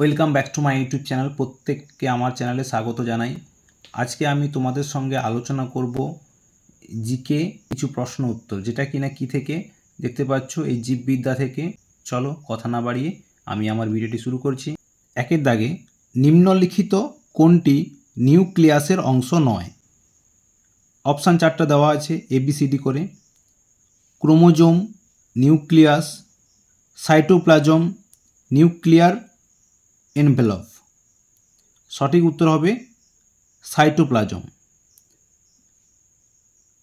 Welcome back to my YouTube channel প্রত্যেককে আমার চ্যানেলে স্বাগত জানাই। আজকে আমি তোমাদের সঙ্গে আলোচনা করব জিকে কিছু প্রশ্ন উত্তর, যেটা কিনা কি থেকে? দেখতে পাচ্ছ এই জীববিদ্যা থেকে। চলো কথা না বাড়িয়ে আমি আমার ভিডিওটি শুরু করছি। একের দাগে, নিম্নলিখিত কোনটি নিউক্লিয়াসের অংশ নয়? অপশান চারটা দেওয়া আছে এবিসিডি করে। Chromosome, nucleus, cytoplasm, nuclear envelope. সঠিক উত্তর হবে সাইটোপ্লাজম।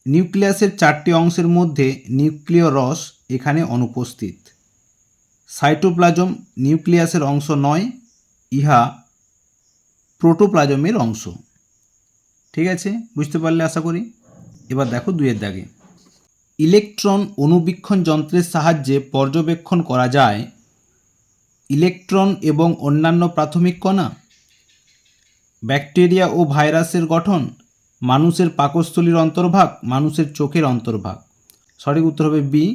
নিউক্লিয়াসের চারটি অংশের মধ্যে নিউক্লিয় রস এখানে অনুপস্থিত। সাইটোপ্লাজম নিউক্লিয়াসের অংশ নয়, ইহা প্রোটোপ্লাজমের অংশ। ঠিক আছে? বুঝতে পারলে আশা করি? এবার দেখো দুয়ের দাগে। ইলেকট্রন অনুবীক্ষণ যন্ত্রের সাহায্যে পর্যবেক্ষণ করা যায় ইলেকট্রন এবং অন্যান্য প্রাথমিক কণা? ব্যাকটেরিয়া ও ভাইরাসের গঠন মানুষের পাকস্থলীর অন্তর্ভাগ, মানুষের চোখের অন্তর্ভাগ। সঠিক উত্তর হবে বি,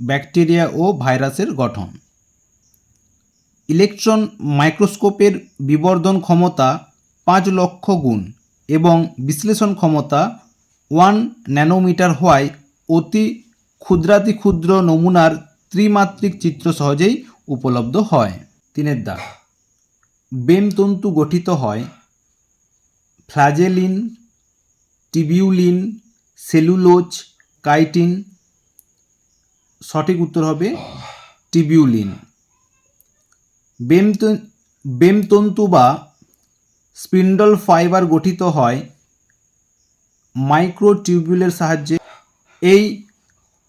ব্যাকটেরিয়া ও ভাইরাসের গঠন। ইলেকট্রন মাইক্রোস্কোপের বিবর্ধন ক্ষমতা পাঁচ লক্ষ গুণ এবং বিশ্লেষণ ক্ষমতা ওয়ান ন্যানোমিটার হওয়ায় অতি ক্ষুদ্রাতি ক্ষুদ্র নমুনার ত্রিমাত্রিক চিত্র সহজেই উপলব্ধ হয়। তিনের দাগ। বেমতন্তু গঠিত হয় ফ্লাজেলিন, টিবিউলিন, সেলুলোজ, কাইটিন। সঠিক উত্তর হবে টিবিউলিন। বেমত বেমতন্তু বা স্পিন্ডল ফাইবার গঠিত হয় মাইক্রোটিউবুলের সাহায্যে। এই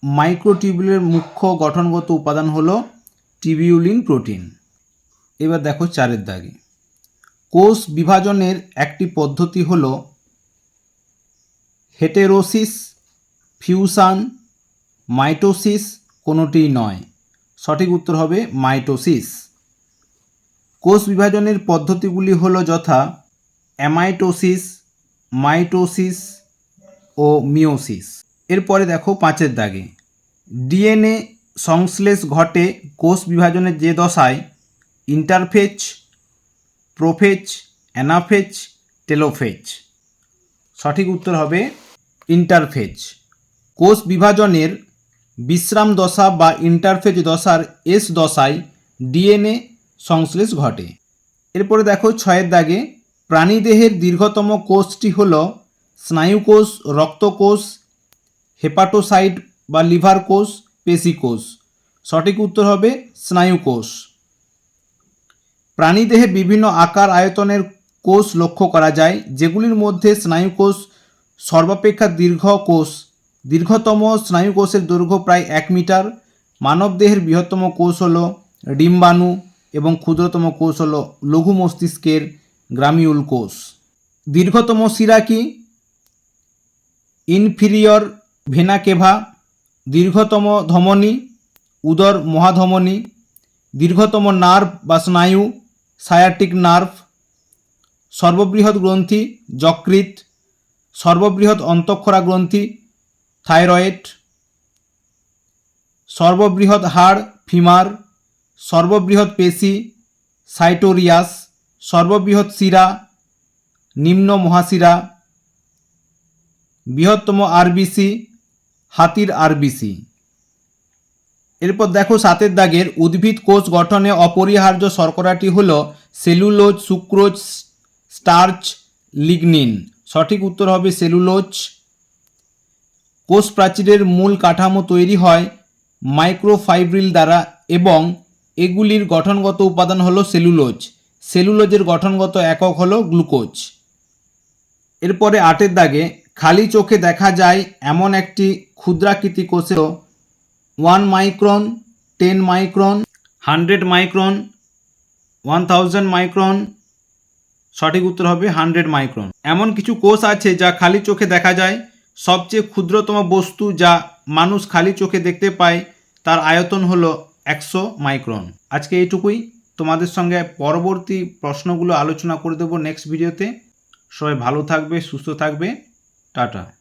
মাইক্রোটিউবুলের মুখ্য গঠনগত উপাদান হলো টিবিউলিন প্রোটিন। এবার দেখো চারের দাগে। কোষ বিভাজনের একটি পদ্ধতি হল হেটেরোসিস, ফিউশন, মাইটোসিস, কোনোটিই নয়। সঠিক উত্তর হবে মাইটোসিস। কোষ বিভাজনের পদ্ধতিগুলি হল যথা অ্যামাইটোসিস, মাইটোসিস ও মিওসিস এরপরে দেখো পাঁচের দাগে। ডিএনএ সংশ্লেষ ঘটে কোষ বিভাজনের যে দশায় ইন্টারফেজ প্রোফেজ অ্যানাফেজ টেলোফেজ সঠিক উত্তর হবে ইন্টারফেজ কোষ বিভাজনের বিশ্রাম দশা বা ইন্টারফেজ দশার এস দশায় ডিএনএ সংশ্লেষ ঘটে। এরপরে দেখো ছয়ের দাগে, প্রাণীদেহের দীর্ঘতম কোষটি হল স্নায়ুকোষ, রক্তকোষ হেপাটোসাইট বা লিভার কোষ পেশিকোষ সঠিক উত্তর হবে স্নায়ুকোষ। প্রাণীদেহে বিভিন্ন আকার আয়তনের কোষ লক্ষ্য করা যায়, যেগুলির মধ্যে স্নায়ুকোষ সর্বাপেক্ষা দীর্ঘ কোষ। দীর্ঘতম স্নায়ুকোষের দৈর্ঘ্য প্রায় এক মিটার। মানবদেহের বৃহত্তম কোষ হল ডিম্বাণু এবং ক্ষুদ্রতম কোষ হল লঘু মস্তিষ্কের গ্রামিউল কোষ। দীর্ঘতম শিরা কি ইনফিরিয়র ভেনা কেভা দীর্ঘতম ধমনী, উদর মহাধমনী, দীর্ঘতম নার্ভ বা স্নায়ু সায়াটিক নার্ভ, সর্ববৃহৎ গ্রন্থি যকৃত সর্ববৃহৎ অন্তঃক্ষরা গ্রন্থি, থাইরয়েড, সর্ববৃহৎ হাড়, ফিমার, সর্ববৃহৎ পেশি, সাইটোরিয়াস, সর্ববৃহৎ শিরা, নিম্ন মহাশিরা, বৃহত্তম আরবিসি হাতির আরবিসি। এরপর দেখো সাতের দাগের উদ্ভিদ কোষ গঠনে অপরিহার্য শর্করাটি হল সেলুলোজ, সুক্রোজ, স্টার্চ, লিগনিন। সঠিক উত্তর হবে সেলুলোজ। কোষ প্রাচীরের মূল কাঠামো তৈরি হয় মাইক্রোফাইব্রিল দ্বারা এবং এগুলির গঠনগত উপাদান হলো সেলুলোজ। সেলুলোজের গঠনগত একক হলো গ্লুকোজ। এরপরে আটের দাগে খালি চোখে দেখা যায় এমন একটি ক্ষুদ্রাকৃতি কোষেও one micron, ten micron, hundred micron, one thousand micron, সঠিক উত্তর হবে হান্ড্রেড মাইক্রন। এমন কিছু কোষ আছে যা খালি চোখে দেখা যায়। সবচেয়ে ক্ষুদ্রতম বস্তু যা মানুষ খালি চোখে দেখতে পায়, তার আয়তন হলো একশো মাইক্রন। আজকে এইটুকুই। তোমাদের সঙ্গে পরবর্তী প্রশ্নগুলো আলোচনা করে দেবো নেক্সট ভিডিওতে। সবাই ভালো থাকবে, সুস্থ থাকবে। টাটা।